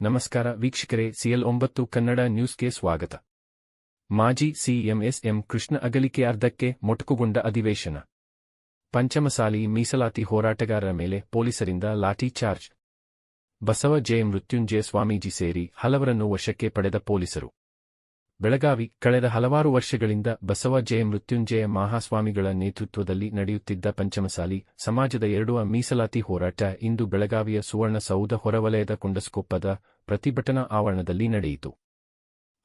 ನಮಸ್ಕಾರ ವೀಕ್ಷಕರೇ, ಸಿಎಲ್ ಒಂಬತ್ತು ಕನ್ನಡ ನ್ಯೂಸ್ಗೆ ಸ್ವಾಗತ. ಮಾಜಿ ಸಿಎಂ ಎಸ್ ಎಂ ಕೃಷ್ಣ ಅಗಲಿಕೆ ಅರ್ಧಕ್ಕೆ ಮೊಟಕುಗೊಂಡ ಅಧಿವೇಶನ. ಪಂಚಮಸಾಲಿ ಮೀಸಲಾತಿ ಹೋರಾಟಗಾರರ ಮೇಲೆ ಪೊಲೀಸರಿಂದ ಲಾಠಿ ಚಾರ್ಜ್. ಬಸವ ಜೆ ಮೃತ್ಯುಂಜಯ ಸ್ವಾಮೀಜಿ ಸೇರಿ ಹಲವರನ್ನು ವಶಕ್ಕೆ ಪಡೆದ ಪೊಲೀಸರು. ಬೆಳಗಾವಿ ಕಳೆದ ಹಲವಾರು ವರ್ಷಗಳಿಂದ ಬಸವ ಜಯ ಮೃತ್ಯುಂಜಯ ಮಹಾಸ್ವಾಮಿಗಳ ನೇತೃತ್ವದಲ್ಲಿ ನಡೆಯುತ್ತಿದ್ದ ಪಂಚಮಸಾಲಿ, ಸಮಾಜದ ಎರಡುವ ಮೀಸಲಾತಿ ಹೋರಾಟ ಇಂದು ಬೆಳಗಾವಿಯ ಸುವರ್ಣ ಸೌಧ ಹೊರವಲಯದ ಕೊಂಡಸ್ಕೊಪ್ಪದ ಪ್ರತಿಭಟನಾ ಆವರಣದಲ್ಲಿ ನಡೆಯಿತು.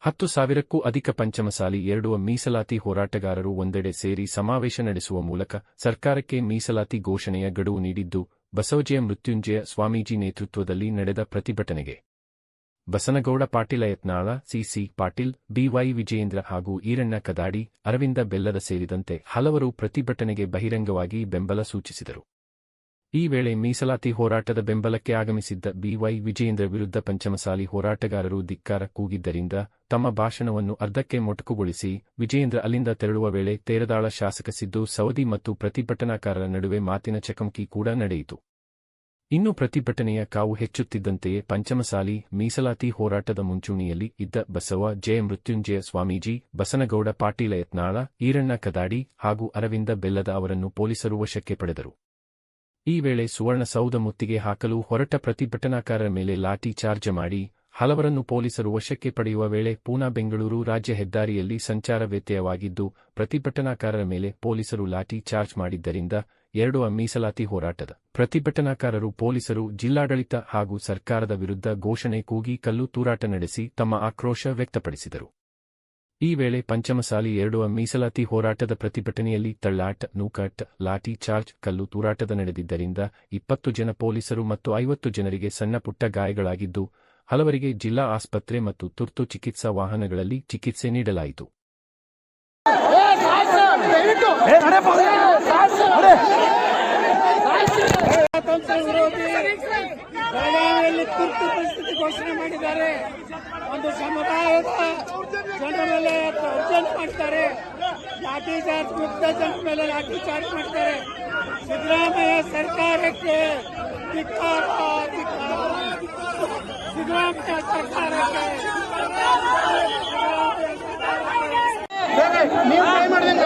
ಹತ್ತು ಸಾವಿರಕ್ಕೂ ಅಧಿಕ ಪಂಚಮಸಾಲಿ ಎರಡುವ ಮೀಸಲಾತಿ ಹೋರಾಟಗಾರರು ಒಂದೆಡೆ ಸೇರಿ ಸಮಾವೇಶ ನಡೆಸುವ ಮೂಲಕ ಸರ್ಕಾರಕ್ಕೆ ಮೀಸಲಾತಿ ಘೋಷಣೆಯ ಗಡುವು ನೀಡಿದ್ದು ಬಸವಜಯ ಮೃತ್ಯುಂಜಯ ಸ್ವಾಮೀಜಿ ನೇತೃತ್ವದಲ್ಲಿ ನಡೆದ ಪ್ರತಿಭಟನೆಗೆ Basanagouda Patil Yatnal, C C Patil, B Y Vijayendra ಹಾಗೂ ಈರಣ್ಣ ಕದಾಡಿ, ಅರವಿಂದ ಬೆಲ್ಲದ ಸೇರಿದಂತೆ ಹಲವರು ಪ್ರತಿಭಟನೆಗೆ ಬಹಿರಂಗವಾಗಿ ಬೆಂಬಲ ಸೂಚಿಸಿದರು. ಈ ವೇಳೆ ಮೀಸಲಾತಿ ಹೋರಾಟದ ಬೆಂಬಲಕ್ಕೆ ಆಗಮಿಸಿದ್ದ ಬಿವೈ ವಿಜಯೇಂದ್ರ ವಿರುದ್ಧ ಪಂಚಮಸಾಲಿ ಹೋರಾಟಗಾರರು ಧಿಕ್ಕಾರ ಕೂಗಿದ್ದರಿಂದ ತಮ್ಮ ಭಾಷಣವನ್ನು ಅರ್ಧಕ್ಕೆ ಮೊಟಕುಗೊಳಿಸಿ ವಿಜಯೇಂದ್ರ ಅಲ್ಲಿಂದ ತೆರಳುವ ವೇಳೆ ತೇರದಾಳ ಶಾಸಕ ಸಿದ್ದು ಸವದಿ ಮತ್ತು ಪ್ರತಿಭಟನಾಕಾರರ ನಡುವೆ ಮಾತಿನ ಚಕಮಕಿ ಕೂಡ ನಡೆಯಿತು. ಇನ್ನು ಪ್ರತಿಭಟನೆಯ ಕಾವು ಹೆಚ್ಚುತ್ತಿದ್ದಂತೆಯೇ ಪಂಚಮಸಾಲಿ ಮೀಸಲಾತಿ ಹೋರಾಟದ ಮುಂಚೂಣಿಯಲ್ಲಿ ಇದ್ದ ಬಸವ ಜಯ ಮೃತ್ಯುಂಜಯ ಸ್ವಾಮೀಜಿ, ಬಸನಗೌಡ ಪಾಟೀಲ ಯತ್ನಾಳ ಈರಣ್ಣ ಕದಾಡಿ ಹಾಗೂ ಅರವಿಂದ ಬೆಲ್ಲದ ಅವರನ್ನು ಪೊಲೀಸರು ವಶಕ್ಕೆ ಪಡೆದರು. ಈ ವೇಳೆ ಸುವರ್ಣಸೌಧ ಮುತ್ತಿಗೆ ಹಾಕಲು ಹೊರಟ ಪ್ರತಿಭಟನಾಕಾರರ ಮೇಲೆ ಲಾಠಿ ಚಾರ್ಜ್ ಮಾಡಿ ಹಲವರನ್ನು ಪೊಲೀಸರು ವಶಕ್ಕೆ ಪಡೆಯುವ ವೇಳೆ ಪೂನಾ ಬೆಂಗಳೂರು ರಾಜ್ಯ ಹೆದ್ದಾರಿಯಲ್ಲಿ ಸಂಚಾರ ವ್ಯತ್ಯಯವಾಗಿದ್ದು, ಪ್ರತಿಭಟನಾಕಾರರ ಮೇಲೆ ಪೊಲೀಸರು ಲಾಠಿ ಚಾರ್ಜ್ ಮಾಡಿದ್ದರಿಂದ ಎರಡು ಮೀಸಲಾತಿ ಹೋರಾಟದ. ಪ್ರತಿಭಟನಾಕಾರರು ಪೊಲೀಸರು ಜಿಲ್ಲಾಡಳಿತ ಹಾಗೂ ಸರ್ಕಾರದ ವಿರುದ್ಧ ಘೋಷಣೆ ಕೂಗಿ ಕಲ್ಲು ತೂರಾಟ ನಡೆಸಿ ತಮ್ಮ ಆಕ್ರೋಶ ವ್ಯಕ್ತಪಡಿಸಿದರು. ಈ ವೇಳೆ ಪಂಚಮಸಾಲಿ ಎರಡು ಮೀಸಲಾತಿ ಹೋರಾಟದ ಪ್ರತಿಭಟನೆಯಲ್ಲಿ ತಳ್ಳಾಟ ನೂಕಟ್ ಲಾಠಿ ಚಾರ್ಜ್ ಕಲ್ಲು ತೂರಾಟದ ನಡೆದಿದ್ದರಿಂದ ಇಪ್ಪತ್ತು ಜನ ಪೊಲೀಸರು ಮತ್ತು ಐವತ್ತು ಜನರಿಗೆ ಸಣ್ಣಪುಟ್ಟ ಗಾಯಗಳಾಗಿದ್ದು ಹಲವರಿಗೆ ಜಿಲ್ಲಾ ಆಸ್ಪತ್ರೆ ಮತ್ತು ತುರ್ತು ಚಿಕಿತ್ಸಾ ವಾಹನಗಳಲ್ಲಿ ಚಿಕಿತ್ಸೆ ನೀಡಲಾಯಿತು. ವಿರೋಧಿ ಬೆಳಗಾವಿಯಲ್ಲಿ ತುರ್ತು ಪರಿಸ್ಥಿತಿ ಘೋಷಣೆ ಮಾಡಿದ್ದಾರೆ. ಒಂದು ಸಮುದಾಯದ ಜನರ ಮೇಲೆ ದೌರ್ಜನ್ಯ ಮಾಡ್ತಾರೆ. ಲಾಠಿ ಚಾರ್ಜ್ ಮುಕ್ತ ಜನರ ಮೇಲೆ ಲಾಠಿ ಚಾರ್ಜ್ ಮಾಡ್ತಾರೆ. ಸಿದ್ದರಾಮಯ್ಯ ಸರ್ಕಾರಕ್ಕೆ ಧಿಕ್ಕಾರ. ಸಿದ್ದರಾಮಯ್ಯ ಸರ್ಕಾರಕ್ಕೆ ನೀವು ಕೈ ಮಾಡಿದ್ರೆ